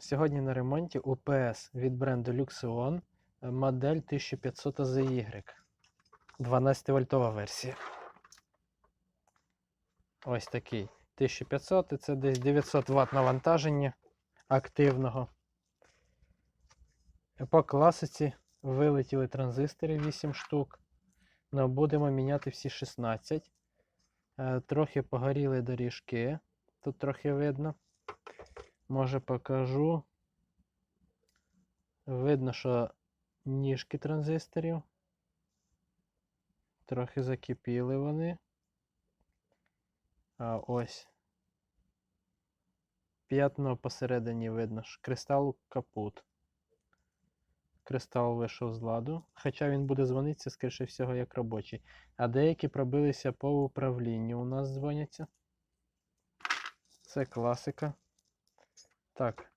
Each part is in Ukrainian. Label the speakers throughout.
Speaker 1: Сьогодні на ремонті UPS від бренду Luxeon е, модель 1500 AZY. 12 вольтова версія. Ось такий. 1500 і це десь 900 Вт навантаження активного. По класиці вилетіли транзистори 8 штук. Но будемо міняти всі 16. Е, Трохи погоріли доріжки. Тут трохи видно. Може покажу. Видно, що ніжки транзисторів. Трохи закипіли вони. А ось. П'ятно посередині видно, що кристал капут. Кристал вийшов з ладу. Хоча він буде дзвонитися, скоріше всього, як робочий. А деякі пробилися по управлінню. У нас дзвоняться. Це класика. Так.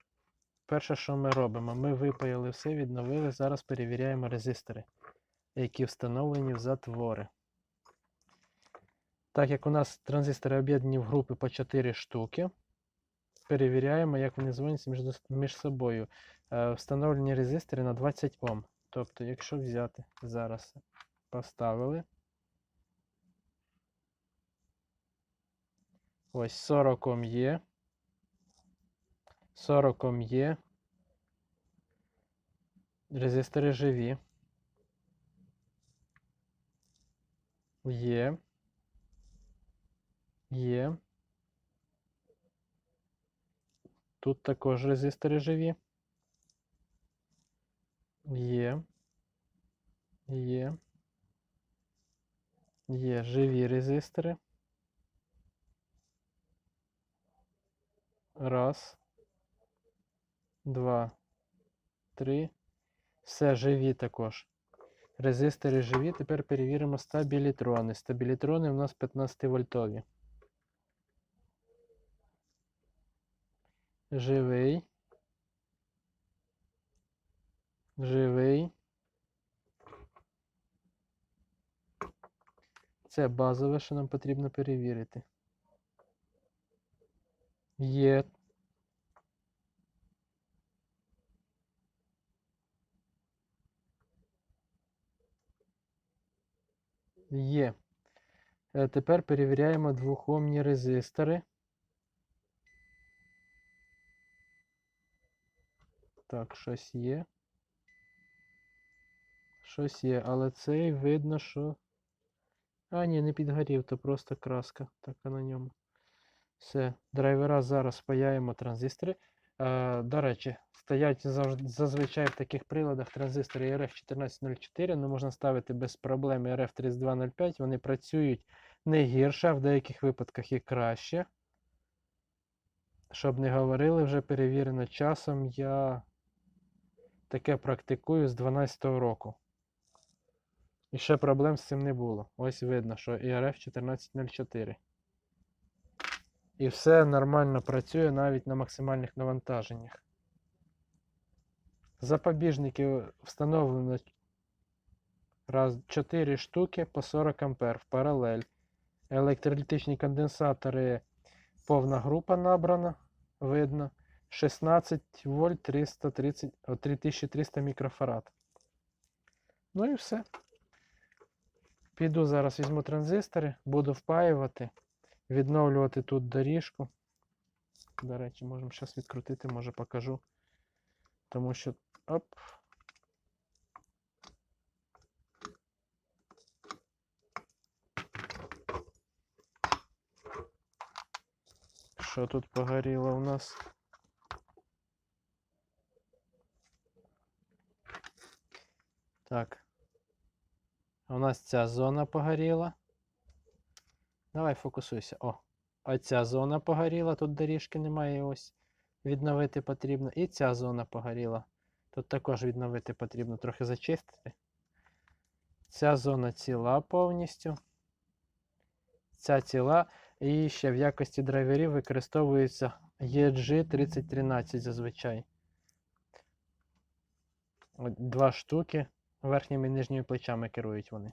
Speaker 1: Перше, що ми робимо, ми випаяли все, відновили. Зараз перевіряємо резистори, які встановлені в затвори. Так як у нас транзистори об'єднані в групи по 4 штуки, перевіряємо, як вони дзвоняться між, між собою. Е, встановлені резистори на 20 Ом. Тобто, якщо взяти зараз, поставили. Ось 40 Ом є. 40 є. Резистори живі. Є. Є. Тут також резистори живі. Є. Є. Є живі резистори. Раз. Два. Три. Все живі також. Резистори живі. Тепер перевіримо стабілітрони. Стабілітрони у нас 15 вольтові. Живий. Живий. Це базове, що нам потрібно перевірити. Є. Є. Е, Тепер перевіряємо двохомні резистори. Так, щось є. Щось є, але цей видно, що. А, ні, не підгорів, то просто краска така на ньому. Все, драйвера зараз спаяємо транзистори. Е, до речі, стоять зазвичай в таких приладах транзистори RF1404, ну можна ставити без проблем RF3205. Вони працюють не гірше, а в деяких випадках і краще. Щоб не говорили, вже перевірено часом, я таке практикую з 12-го року. І ще проблем з цим не було. Ось видно, що IRF 1404. І все нормально працює навіть на максимальних навантаженнях. Запобіжники встановлено раз 4 штуки по 40 А в паралель. Електролітичні конденсатори повна група набрана, видно. 16 вольт 330, о, 3300 мікрофарад. Ну і все. Піду зараз візьму транзистори, буду впаювати, відновлювати тут доріжку. До речі, можемо зараз відкрутити, може покажу. Тому що. Оп. Що тут погоріло у нас? Так. У нас ця зона погоріла. Давай фокусуйся. О, оця зона погоріла, тут доріжки немає, ось відновити потрібно. І ця зона погоріла. Тут також відновити потрібно трохи зачистити. Ця зона ціла повністю. Ця ціла. І ще в якості драйверів використовується EG3013 зазвичай. Два штуки. Верхніми і нижніми плечами керують вони.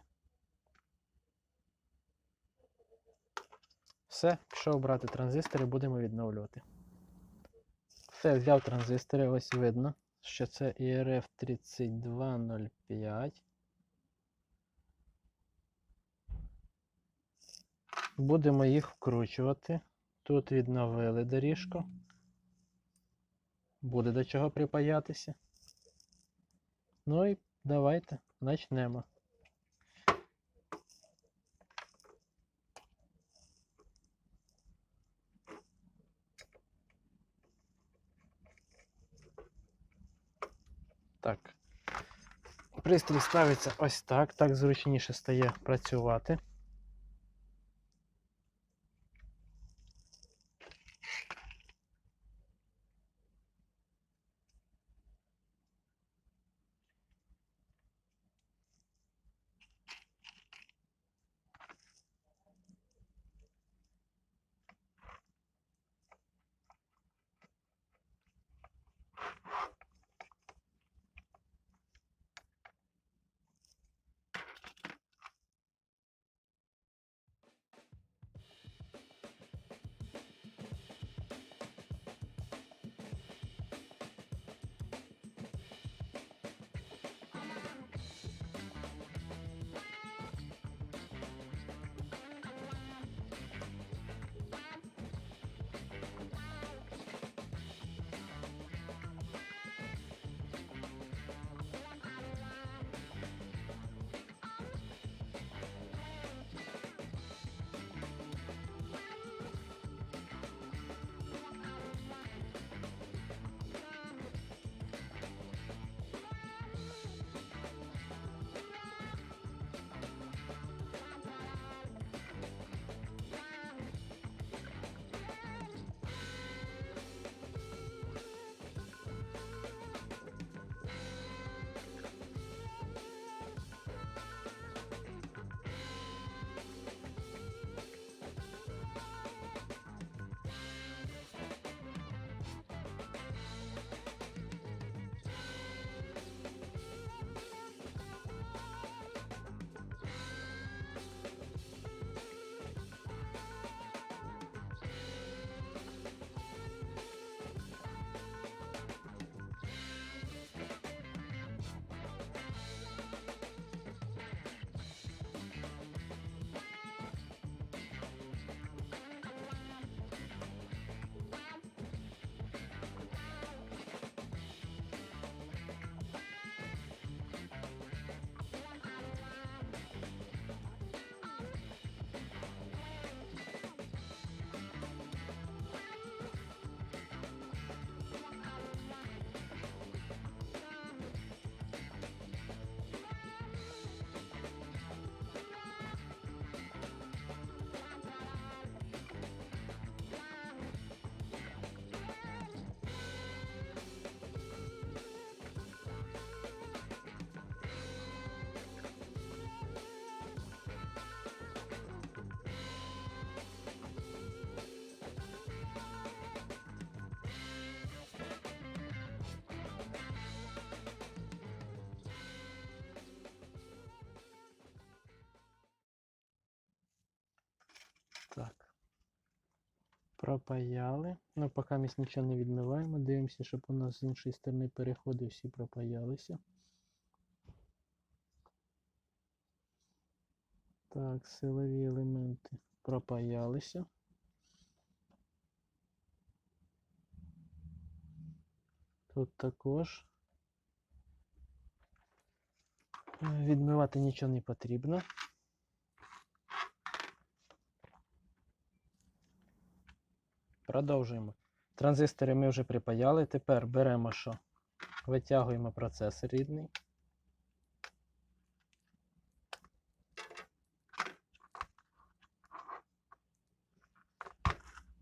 Speaker 1: Все, пішов брати транзистори, будемо відновлювати. Все, взяв транзистори, ось видно, що це IRF 3205. Будемо їх вкручувати. Тут відновили доріжку. Буде до чого припаятися. Ну і давайте почнемо. Так. Пристрій ставиться ось так, так зручніше стає працювати. Пропаяли. Ну, поки ми нічого не відмиваємо. Дивимося, щоб у нас з іншої сторони переходи всі пропаялися. Так, силові елементи пропаялися. Тут також. Е, Відмивати нічого не потрібно. Продовжуємо. Транзистори ми вже припаяли. Тепер беремо що? Витягуємо процесор рідний.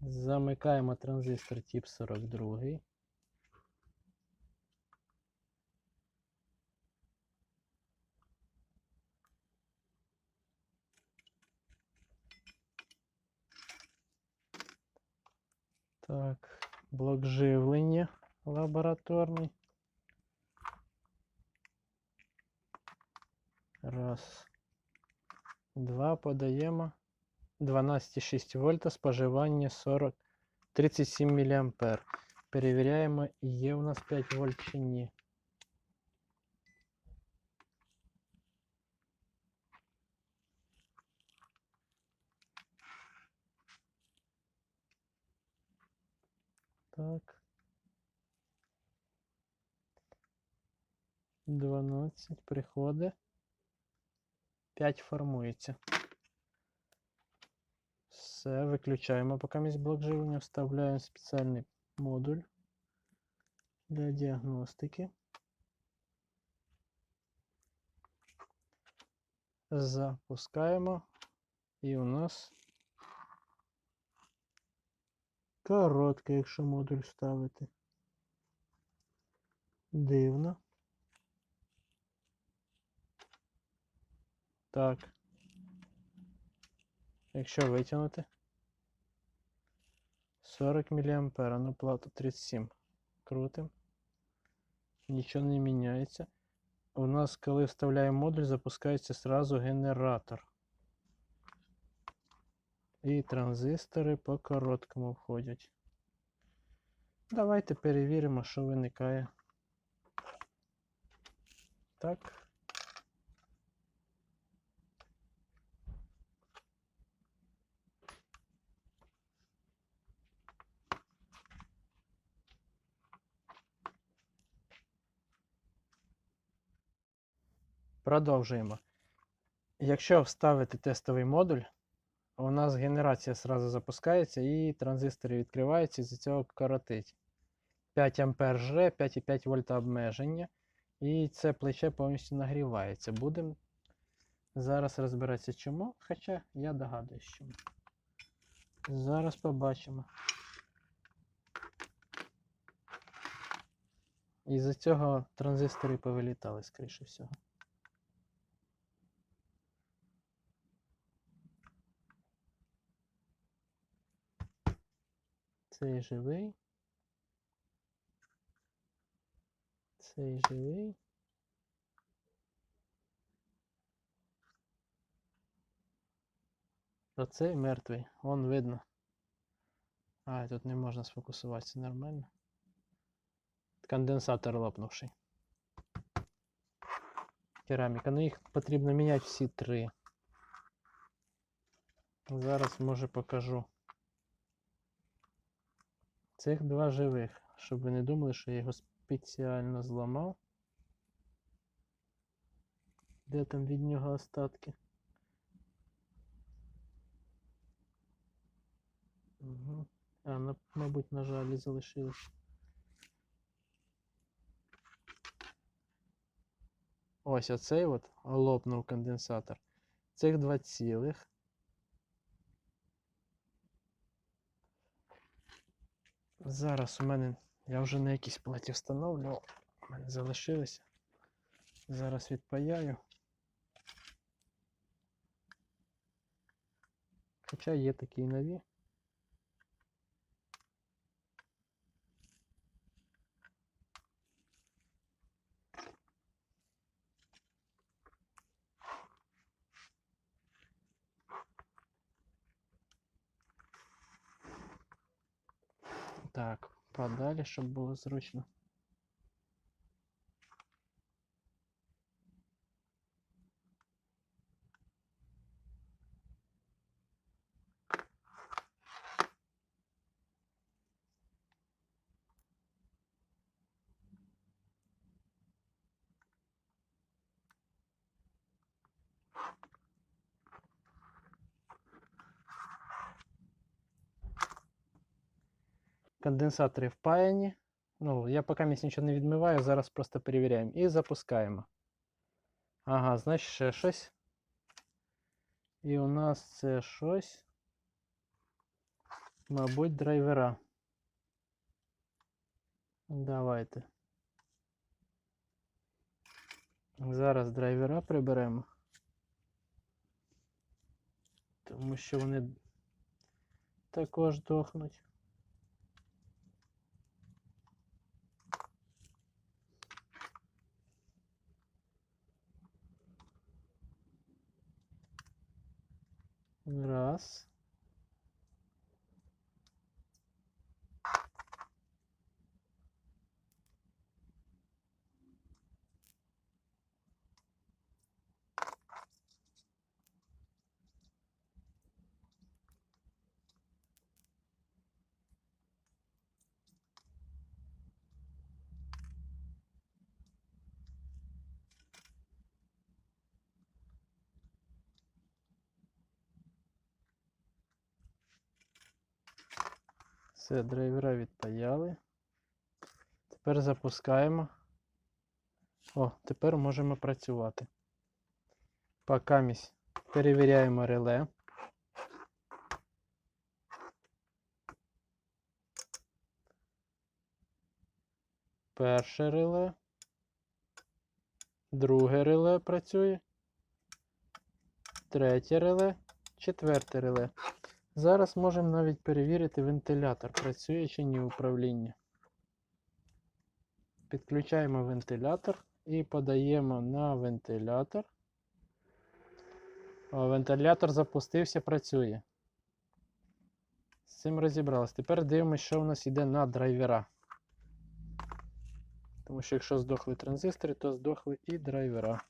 Speaker 1: Замикаємо транзистор тип 42. Так, блок живлення лабораторний. Раз. Два. Подаємо. 12,6 вольта, споживання 40, 37 мА. перевіряємо, є у нас 5 вольт чи ні. 12 приходить. 5 формується. Все, виключаємо поки місь блок живлення, вставляємо спеціальний модуль для діагностики. Запускаємо. І у нас коротке, якщо модуль ставити. Дивно. Так. Якщо витягнути. 40 мА, ну плату 37. Крутим. Нічого не міняється. У нас, коли вставляємо модуль, запускається сразу генератор. І транзистори по короткому входять. Давайте перевіримо, що виникає. Так. Продовжуємо. Якщо вставити тестовий модуль, у нас генерація зразу запускається і транзистори відкриваються, і з цього коротить. 5 А жре, 5,5 вольта обмеження. І це плече повністю нагрівається. Будемо зараз розбиратися чому, хоча я догадуюсь чому. Зараз побачимо. Із-за цього транзистори повилітали, скоріше всього. Цей живий. Цей живий. А цей мертвий. Вон видно. А, тут не можна сфокусуватися нормально. Конденсатор лопнувший. Кераміка. Ну їх потрібно міняти всі три. Зараз може покажу. Цих два живих, щоб ви не думали, що я його спеціально зламав. Де там від нього остатки? Угу. А, мабуть, на жалі залишилось. Ось оцей от лопнув конденсатор. Цих два цілих. Зараз у мене, я вже на якійсь платі встановлював, у мене залишилися. Зараз відпаяю. Хоча є такі нові. Так, подалі, щоб було зручно. Конденсатори впаяні. Ну, я поки місць нічого не відмиваю, зараз просто перевіряємо. І запускаємо. Ага, значить ще щось. І у нас це щось. Мабуть, драйвера. Давайте. Зараз драйвера приберемо. Тому що вони також дохнуть. Раз. Все, драйвера відпаяли. Тепер запускаємо. О, тепер можемо працювати. Покамість перевіряємо реле. Перше реле. Друге реле працює. Третє реле. Четверте реле. Зараз можемо навіть перевірити вентилятор, працює чи ні управління. Підключаємо вентилятор і подаємо на вентилятор. Вентилятор запустився, працює. З цим розібралися. Тепер дивимося, що у нас йде на драйвера. Тому що якщо здохли транзистори, то здохли і драйвера.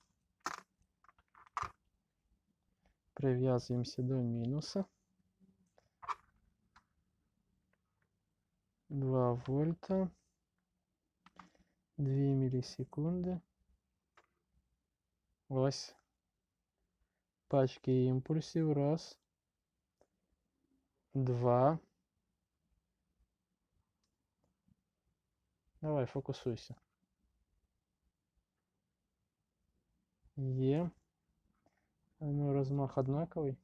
Speaker 1: Прив'язуємося до мінуса. 2 вольта. 2 мілісекунди. Ось. Пачки імпульсів. Раз. Два. Давай, фокусуйся. Є. А Ну, розмах однаковий.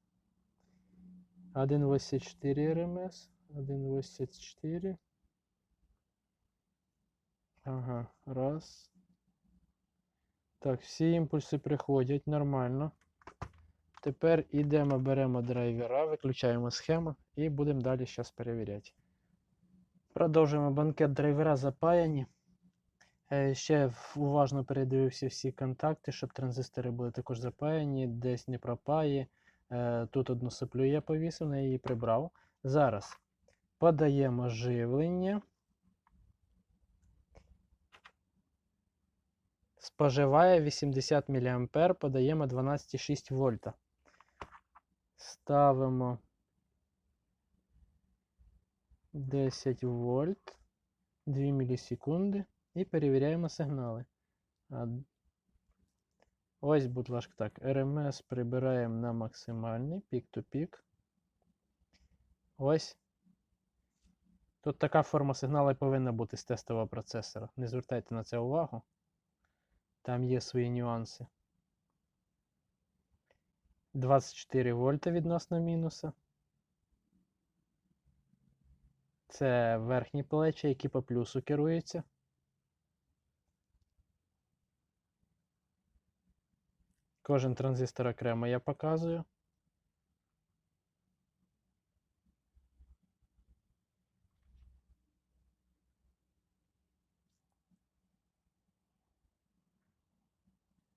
Speaker 1: 1,84 РМС. 1,84. Ага, раз. Так, всі імпульси приходять нормально. Тепер йдемо, беремо драйвера, виключаємо схему і будемо далі зараз перевіряти. Продовжуємо банкет драйвера запаяні. Е, Ще уважно передивився всі контакти, щоб транзистори були також запаяні, десь не пропає. Е, Тут одну соплю я повісив, на її прибрав. Зараз подаємо живлення. Споживає 80 мА, подаємо 12,6 вольта. Ставимо 10 вольт, 2 мілісекунди і перевіряємо сигнали. Ось, будь ласка, так. РМС прибираємо на максимальний, пік-то-пік. Ось. Тут така форма сигналу повинна бути з тестового процесора. Не звертайте на це увагу. Там є свої нюанси. 24 вольта відносно мінуса. Це верхні плечі, які по плюсу керуються. Кожен транзистор окремо я показую.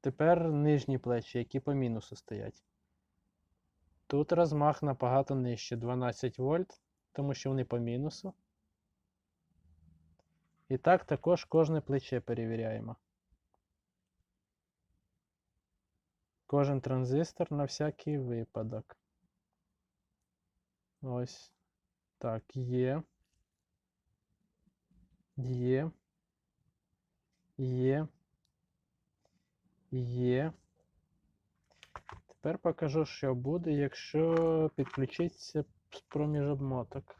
Speaker 1: Тепер нижні плечі, які по мінусу стоять. Тут розмах набагато нижче 12 вольт, тому що вони по мінусу. І так також кожне плече перевіряємо. Кожен транзистор на всякий випадок. Ось. Так, є. Є. Є. Є. Тепер покажу, що буде, якщо підключитися з проміж обмоток.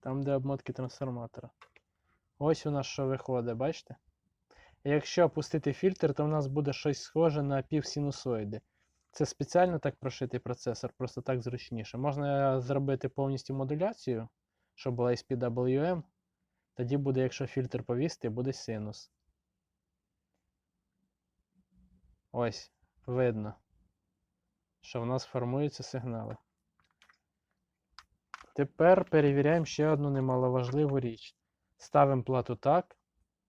Speaker 1: Там, де обмотки трансформатора. Ось у нас що виходить, бачите? Якщо опустити фільтр, то у нас буде щось схоже на півсинусоїди. Це спеціально так прошитий процесор, просто так зручніше. Можна зробити повністю модуляцію, щоб була SPWM. Тоді буде, якщо фільтр повісти, буде синус. Ось, видно, що в нас формуються сигнали. Тепер перевіряємо ще одну немаловажливу річ. Ставимо плату так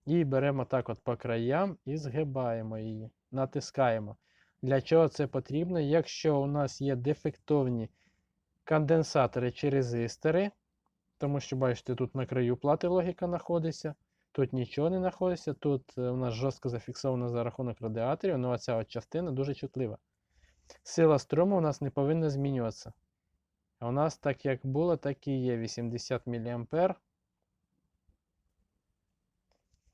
Speaker 1: і беремо так от по краям і згибаємо її, натискаємо. Для чого це потрібно? Якщо у нас є дефектовні конденсатори чи резистори, тому що, бачите, тут на краю плати логіка знаходиться, тут нічого не знаходиться, тут е, у нас жорстко зафіксовано за рахунок радіаторів, ну оця от частина дуже чутлива. Сила струму у нас не повинна змінюватися. А у нас так як було, так і є 80 мА.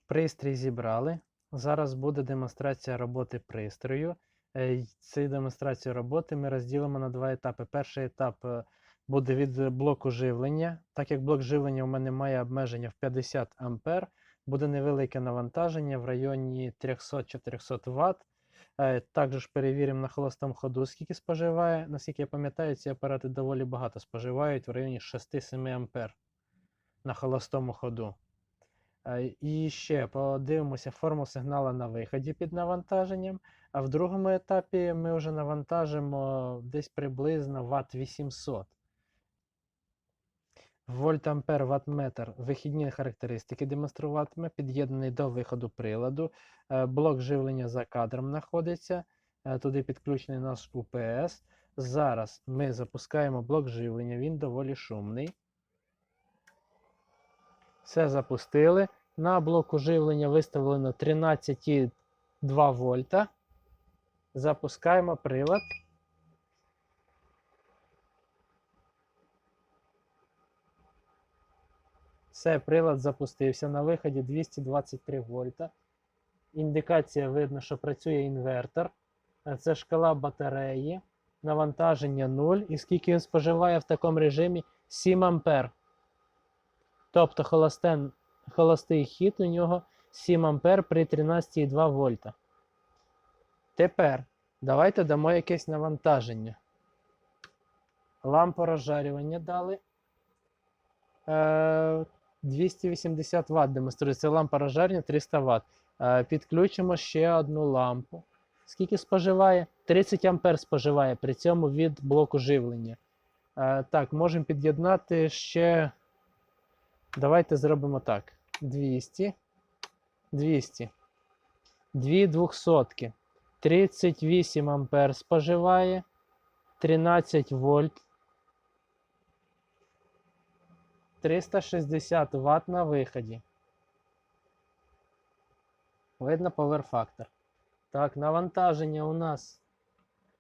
Speaker 1: Пристрій зібрали. Зараз буде демонстрація роботи пристрою. Е, Цю демонстрацію роботи ми розділимо на два етапи. Перший етап е, буде від блоку живлення. Так як блок живлення у мене має обмеження в 50 А, буде невелике навантаження в районі 300-400 Вт. Е, Також перевіримо на холостому ходу, скільки споживає. Наскільки я пам'ятаю, ці апарати доволі багато споживають в районі 6-7 А на холостому ходу. Е, І ще подивимося форму сигналу на виході під навантаженням. А в другому етапі ми вже навантажимо десь приблизно Вт 800. Вольт ампер вихідні характеристики демонструватиме, під'єднаний до виходу приладу. Е, Блок живлення за кадром знаходиться. е, Туди підключений наш УПС. Зараз ми запускаємо блок живлення, він доволі шумний. Все запустили. На блоку живлення виставлено 13,2 вольта. Запускаємо прилад. Все, прилад запустився. На виході 223 вольта. Індикація видно, що працює інвертор. Е, Це шкала батареї. Навантаження 0. І скільки він споживає в такому режимі? 7 ампер. Тобто холостен, холостий хід у нього 7 ампер при 13,2 вольта. Тепер давайте дамо якесь навантаження. Лампу розжарювання дали. Е, 280 Вт демонструється лампа розжарення 300 Вт. Е, підключимо ще одну лампу. Скільки споживає? 30 ампер споживає при цьому від блоку живлення. Е, так, можемо під'єднати ще. Давайте зробимо так. 200. 200. Дві двохсотки. 38 ампер споживає. 13 вольт. 360 Вт на виході. Видно поверфактор. Так, навантаження у нас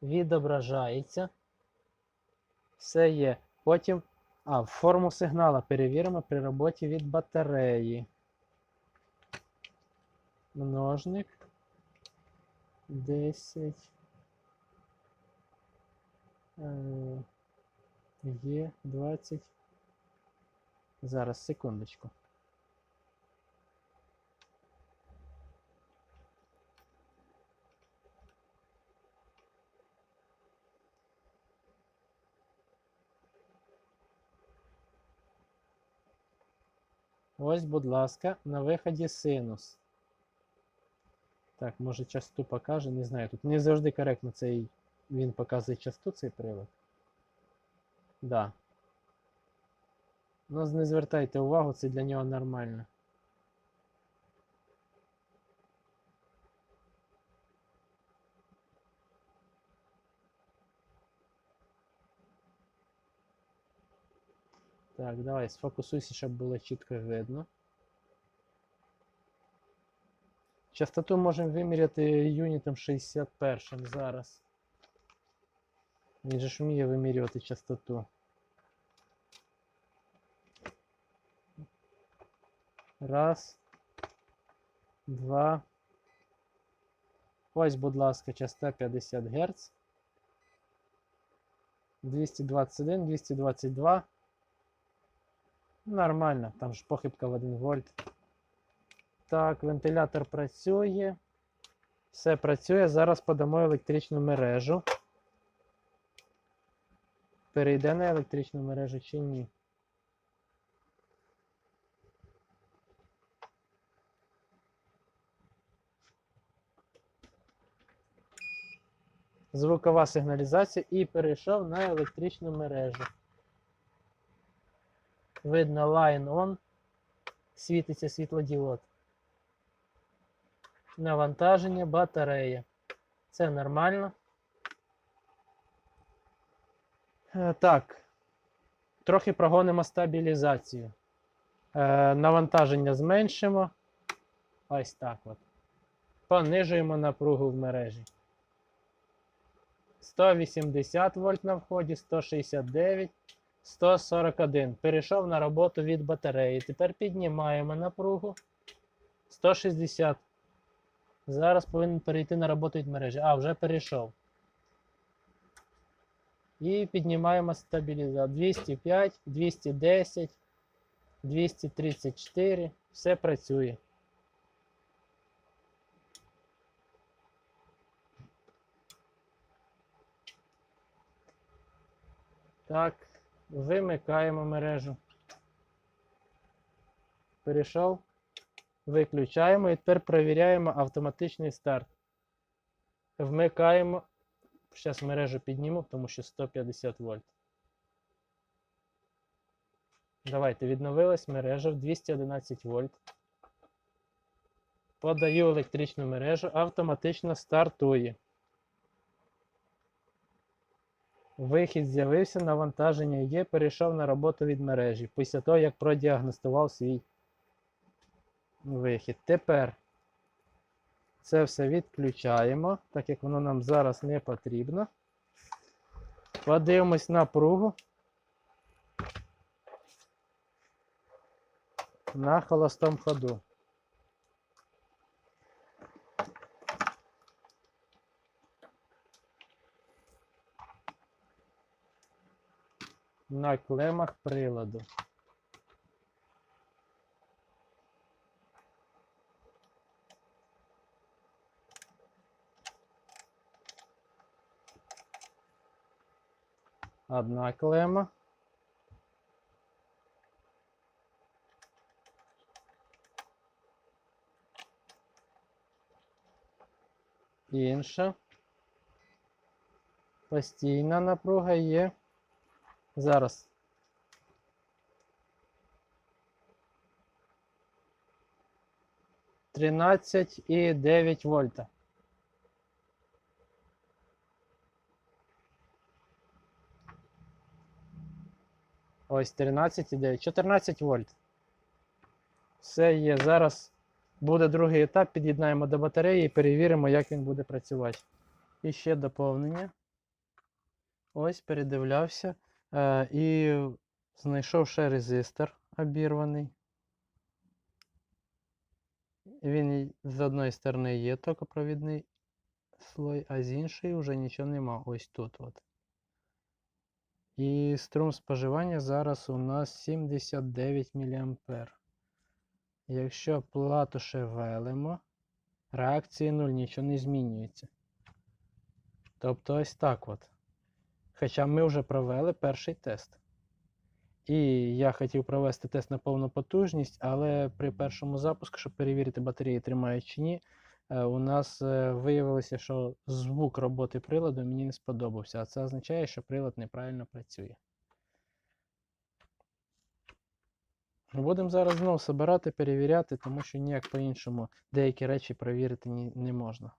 Speaker 1: відображається. Все є. Потім. А, форму сигнала перевіримо при роботі від батареї. Множник. 10. Е, Є 20. Зараз, секундочку. Ось, будь ласка, на виході синус. Так, може частоту покаже, не знаю. Тут не завжди коректно цей він показує частоту цей прилад. Да. Ну, не звертайте увагу, це для нього нормально. Так, давай, сфокусуйся, щоб було чітко видно. Частоту можемо виміряти юнітом 61 зараз. Він же ж вміє вимірювати частоту. Раз. Два. Ось, будь ласка, частота 50 Гц. 221, 222. Нормально, там ж похибка в 1 вольт. Так, вентилятор працює. Все працює. Зараз подамо електричну мережу. Перейде на електричну мережу чи ні? Звукова сигналізація і перейшов на електричну мережу. Видно line on. Світиться світлодіод. Навантаження батареї. Це нормально. Е, Так. Трохи прогонимо стабілізацію. Е, навантаження зменшимо. Ось так от. Понижуємо напругу в мережі. 180 вольт на вході, 169, 141. Перейшов на роботу від батареї. Тепер піднімаємо напругу. 160. Зараз повинен перейти на роботу від мережі. А, вже перейшов. І піднімаємо стабілізатор. 205, 210, 234. Все працює. Так, вимикаємо мережу. Перейшов. Виключаємо і тепер перевіряємо автоматичний старт. Вмикаємо. Зараз мережу підніму, тому що 150 вольт. Давайте, відновилась мережа в 211 вольт. Подаю електричну мережу, автоматично стартує. Вихід з'явився, навантаження є, перейшов на роботу від мережі після того, як продіагностував свій вихід. Тепер це все відключаємо, так як воно нам зараз не потрібно. Подивимось напругу на холостому ходу. На клемах приладу. Одна клема. Інша. Постійна напруга є. Зараз. Тринадцять і дев'ять вольта. Ось 13,9. 14 вольт. Все є. Зараз буде другий етап. Під'єднаємо до батареї і перевіримо, як він буде працювати. І ще доповнення. Ось передивлявся. Е, і знайшов ще резистор обірваний. Він з одної сторони є токопровідний слой, а з іншої вже нічого нема. Ось тут. от. І струм споживання зараз у нас 79 мА. Якщо плату шевелимо, реакції 0, нічого не змінюється. Тобто ось так от. Хоча ми вже провели перший тест. І я хотів провести тест на повну потужність, але при першому запуску, щоб перевірити, батареї тримають чи ні, е, у нас е, виявилося, що звук роботи приладу мені не сподобався, а це означає, що прилад неправильно працює. Будемо зараз знову збирати, перевіряти, тому що ніяк по-іншому деякі речі перевірити не можна.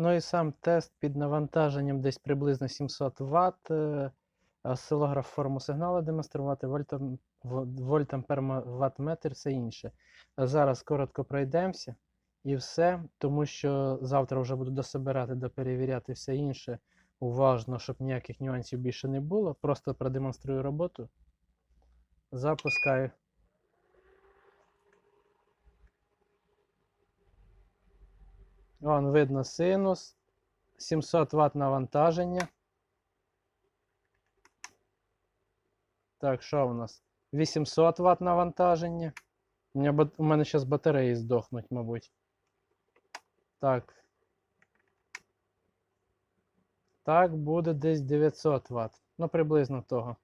Speaker 1: Ну і сам тест під навантаженням десь приблизно 700 Вт. е, Осцилограф форму сигналу демонструвати, вольтам, вольтампер ваттметр це інше. Зараз коротко пройдемося і все, тому що завтра вже буду дособирати, доперевіряти все інше уважно, щоб ніяких нюансів більше не було. Просто продемонструю роботу. Запускаю. Вон видно синус. 700 Вт навантаження. Так, що у нас? 800 Вт навантаження. У мене, зараз батареї здохнуть, мабуть. Так. Так, буде десь 900 Вт. Ну, приблизно того.